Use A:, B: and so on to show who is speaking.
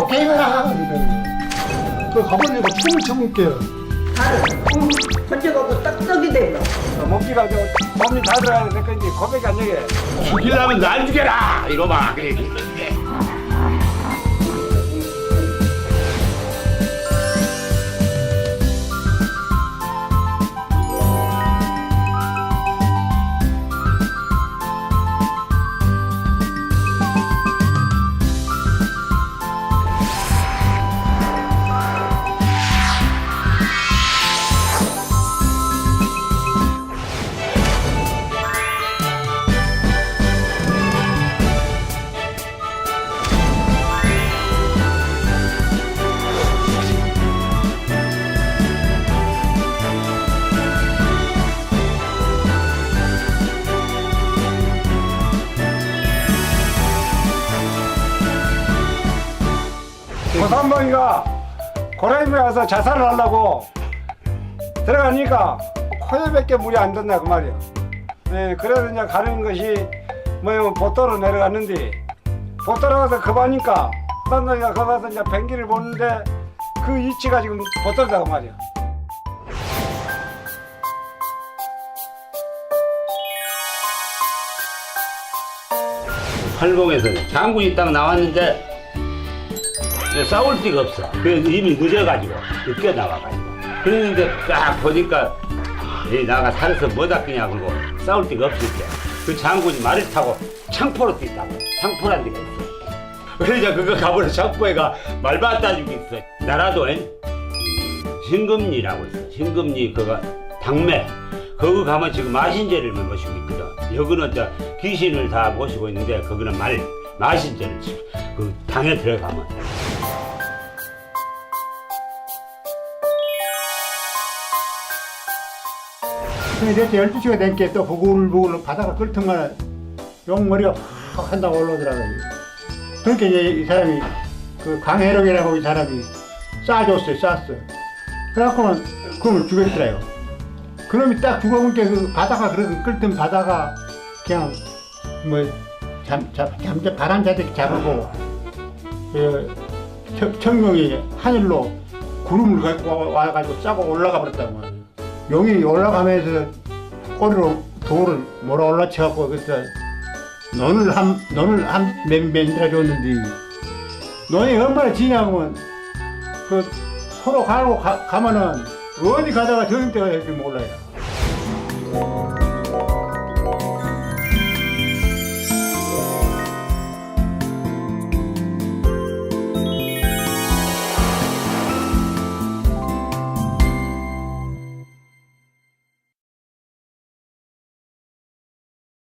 A: 오케이. 해라 그 가버리니까 춤을 춰볼게요.
B: 다른 건져가고 떡떡이 되고
C: 먹기가 저 몸이 다 들어가야 될 건지 고백이 안 되게.
D: 죽이려면 날 죽여라! 이거봐 그래
C: 고삼방이가 고라임에 와서 자살을 하려고 들어가니까 코에밖에 물이 안 든다 그 말이야. 네, 그래서 이제 가는 것이 뭐 보도로 내려갔는데 보도로 가서 그만니까 고삼방이가 거기 가서 이제 변기를 보는데 그 위치가 지금 보도다 그 말이야.
D: 팔봉에서 장군이 딱 나왔는데 싸울 데가 없어. 그래서 이미 늦어가지고 늦게 나와가지고. 그랬는데 딱 보니까 이 나가 살아서 뭐다 그냐 그러고 싸울 데가 없을 때 그 장군이 말을 타고 창포로 뛰다고 창포란 데가 있어. 그러니까 그거 가보려 창포에가 말 받아주고 있어. 나라도 엔 신금리라고 있어. 신금리 그거 당매. 거기 가면 지금 마신제를 모시고 있거든. 여기는 저 귀신을 다 모시고 있는데 거기는 말 마신제를 그 당에 들어가면
A: 근데 대체 12시가 된게 또 부글부글 바다가 끓던가는 용머리가 확 한다고 올라오더라고요. 그렇게 이제 이 사람이 그 강해력이라고 이 사람이 쏴줬어요, 쐈어. 그래갖고는 그놈을 죽였더래요. 그놈이 딱 죽어본 게그 바다가 그래도 끓던 바다가 그냥 뭐 잠, 잠, 잠, 바람 자듯이 잡고 그 청- 청룡이 하늘로 구름을 갖고 와- 와가지고 싸고 올라가 버렸다고 말이에요. 용이 올라가면서 꼬리로 돌을 몰아 올라쳐갖고 그래서 논을 한 논을 한 맨들어 줬는데 논이 얼마나 지냐면 그 서로 가고 가, 가면은 어디 가다가 저기 때가 될지 몰라요.